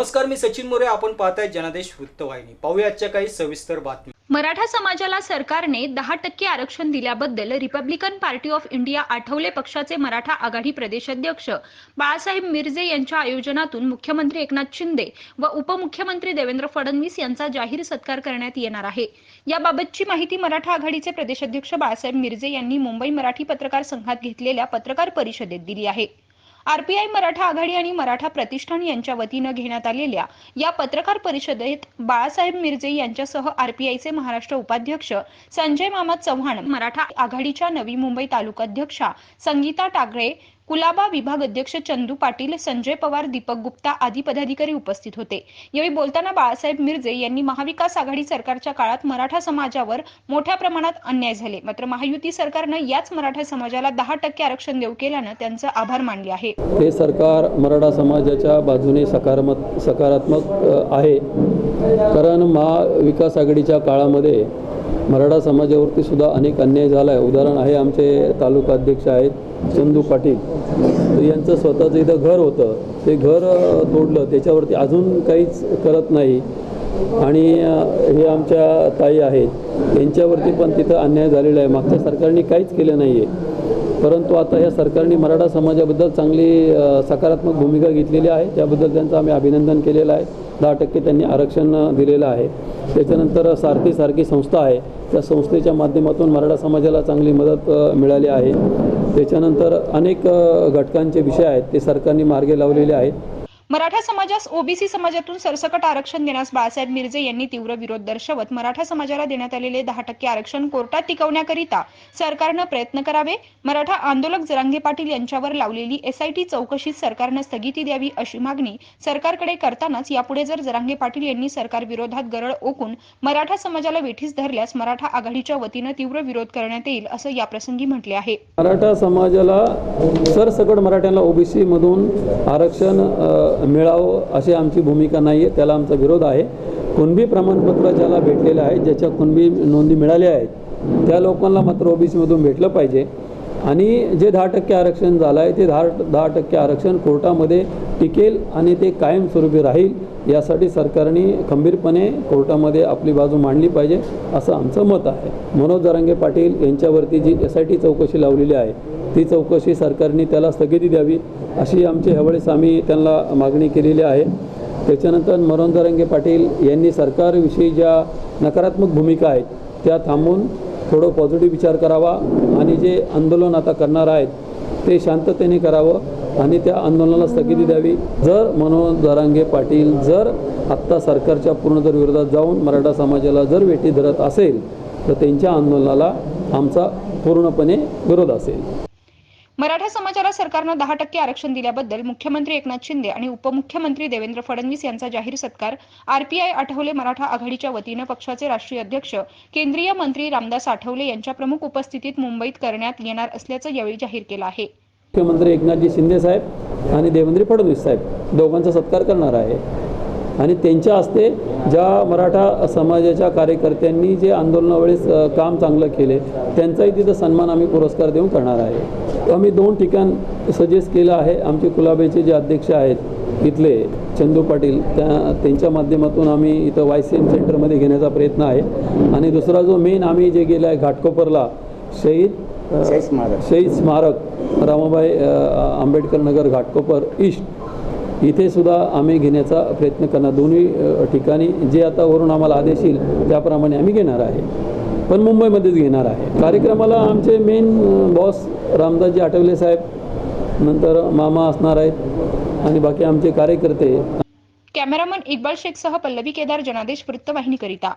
नमस्कार मी सचिन मोरे. आपण पाहताय जनादेश वृत्तवाहिनी. पाहूया आजच्या काही सविस्तर बातमी मराठा समाजाला सरकारने दहा टक्के आरक्षण दिल्याबद्दल republican party of India Athawale पक्षाचे मराठा आघाडी प्रदेशाध्यक्ष बाळासाहेब मिरजे यांच्या आयोजनातून मुख्यमंत्री एकनाथ शिंदे व उपमुख्यमंत्री देवेंद्र फडणवीस यांचा जाहीर सत्कार करण्यात येणार आहे. याबाबतची माहिती मराठा आघाडीचे प्रदेशाध्यक्ष बाळासाहेब मिरजे यांनी मुंबई मराठी पत्रकार संघात घेतलेल्या पत्रकार परिषदेत दिली आहे. आरपीआय मराठा आघाडी आणि मराठा प्रतिष्ठान यांच्या वतीनं घेण्यात आलेल्या या पत्रकार परिषदेत बाळासाहेब मिरजे यांच्यासह आरपीआयचे महाराष्ट्र उपाध्यक्ष संजय मामा चव्हाण मराठा आघाडीच्या नवी मुंबई तालुकाध्यक्षा संगीता टागळे कुलाबा विभाग अध्यक्ष चंदू पाटील संजय पवार दीपक गुप्ता आदी पदाधिकारी उपस्थित होते. यावेळी बोलताना बाळासाहेब मिरजे यांनी महाविकास आघाडी सरकारच्या काळात मराठा समाजावर मोठ्या प्रमाणात अन्याय झाले. मात्र महायुती सरकारनं याच मराठा समाजाला दहा टक्के आरक्षण देऊ केल्यानं त्यांचं आभार मानले आहे. हे सरकार मराठा समाजाच्या बाजूने सकारात्मक सकारात्मक आहे. कारण महाविकास आघाडीच्या काळामध्ये मराठा समाजावरती सुद्धा अनेक अन्याय झाला आहे उदाहरण आहे आमचे तालुका अध्यक्ष आहेत चंदू पाटील. तर यांचं स्वतःचं इथं घर होतं. ते घर तोडलं. त्याच्यावरती अजून काहीच करत नाही. आणि हे आमच्या ताई आहेत. यांच्यावरती पण तिथं अन्याय झालेला आहे. मागच्या सरकारने काहीच केलं नाही आहे परंतु आता या सरकारने मराठा समाजाबद्दल चांगली सकारात्मक भूमिका घेतलेली आहे. त्याबद्दल त्यांचं आम्ही अभिनंदन केलेलं आहे. दहा टक्के त्यांनी आरक्षण दिलेलं आहे. त्याच्यानंतर सारथी सारखी संस्था आहे. त्या संस्थेच्या माध्यमातून मराठा समाजाला चांगली मदत मिळाली आहे. त्याच्यानंतर अनेक घटकांचे विषय आहेत. ते सरकारने मार्गे लावलेले आहेत. मराठा समाजास ओबीसी समाजातून सरसकट आरक्षण देण्यास बाळासाहेब मिरजे यांनी तीव्र विरोध दर्शवत मराठा समाजाला देण्यात आलेले दहा टक्के आरक्षण कोर्टात टिकवण्याकरिता सरकारनं प्रयत्न करावे. मराठा आंदोलक जरांगे पाटील यांच्यावर लावलेली एसआयटी चौकशी सरकारनं स्थगिती द्यावी अशी मागणी सरकारकडे करतानाच यापुढे जर जरांगे पाटील यांनी सरकार विरोधात गरळ ओकून मराठा समाजाला वेठीस धरल्यास मराठा आघाडीच्या वतीनं तीव्र विरोध करण्यात येईल असं याप्रसंगी म्हटले आहे. मराठा समाजाला सरसकट मराठ्यांना ओबीसीमधून आरक्षण मिळावं अशी आमची भूमिका नाही आहे त्याला आमचा विरोध आहे. कुणबी प्रमाणपत्र ज्याला भेटलेलं आहे ज्याच्या कुणबी नोंदी मिळाल्या आहेत त्या लोकांना मात्र ओबीसीमधून भेटलं पाहिजे. आणि जे दहा टक्के आरक्षण झालं आहे ते दहा दहा टक्के आरक्षण कोर्टामध्ये टिकेल आणि ते कायमस्वरूपी राहील यासाठी सरकारने खंबीरपणे कोर्टामध्ये आपली बाजू मांडली पाहिजे असं आमचं मत आहे. मनोज जरांगे पाटील यांच्यावरती जी एस आय टी चौकशी लावलेली आहे ती चौकशी सरकारने त्याला स्थगिती द्यावी अशी आमची ह्यावेळेस आम्ही त्यांना मागणी केलेली आहे. त्याच्यानंतर मनोज पाटील यांनी सरकारविषयी ज्या नकारात्मक भूमिका आहेत त्या थांबून थोडं पॉझिटिव्ह विचार करावा आणि जे आंदोलन आता करणार आहेत ते शांततेने करावं आणि त्या आंदोलनाला स्थगिती द्यावी. जर मनोज पाटील जर आत्ता सरकारच्या पूर्ण जर विरोधात जाऊन मराठा समाजाला जर वेठी धरत असेल तर त्यांच्या आंदोलनाला आमचा पूर्णपणे विरोध असेल. मराठा समाजाला सरकारनं दहा टक्के आरक्षण दिल्याबद्दल मुख्यमंत्री एकनाथ शिंदे आणि उपमुख्यमंत्री देवेंद्र फडणवीस यांचा जाहीर सत्कार आरपीआय आठवले मराठा आघाडीच्या वतीनं पक्षाचे राष्ट्रीय अध्यक्ष केंद्रीय मंत्री रामदास आठवले यांच्या प्रमुख उपस्थितीत मुंबईत करण्यात येणार असल्याचं यावेळी जाहीर केलं आहे. मुख्यमंत्री एकनाथजी शिंदे साहेब आणि देवेंद्र फडणवीस साहेब दोघांचा सत्कार करणार आहे. आणि त्यांच्या हस्ते ज्या मराठा समाजाच्या कार्यकर्त्यांनी जे आंदोलनावेळेस काम चांगलं केले त्यांचाही तिथं सन्मान आम्ही पुरस्कार देऊन करणार आहे. आम्ही दोन ठिकाण सजेस्ट केलं आहे. आमचे कुलाबेचे जे अध्यक्ष आहेत इथले चंदू पाटील त्या त्यांच्या माध्यमातून आम्ही इथं वाय सी एम सेंटरमध्ये घेण्याचा प्रयत्न आहे. आणि दुसरा जो मेन आम्ही जे गेला आहे घाटकोपरला शहीद अ, शहीद स्मारक. रामाबाई आंबेडकर नगर घाटकोपर ईस्ट. इथे सुद्धा आम्ही घेण्याचा प्रयत्न करणार. दोन्ही ठिकाणी जे आता वरून आम्हाला आदेश येईल त्याप्रमाणे आम्ही घेणार आहे. पण मुंबईमध्येच घेणार आहे. कार्यक्रमाला आमचे मेन बॉस रामदासजी आठवले साहेब नंतर मामा असणार आहेत आणि बाकी आमचे कार्यकर्ते. कॅमेरामन इक्बाल शेखसह पल्लवी केदार जनादेश वृत्तवाहिनीकरिता.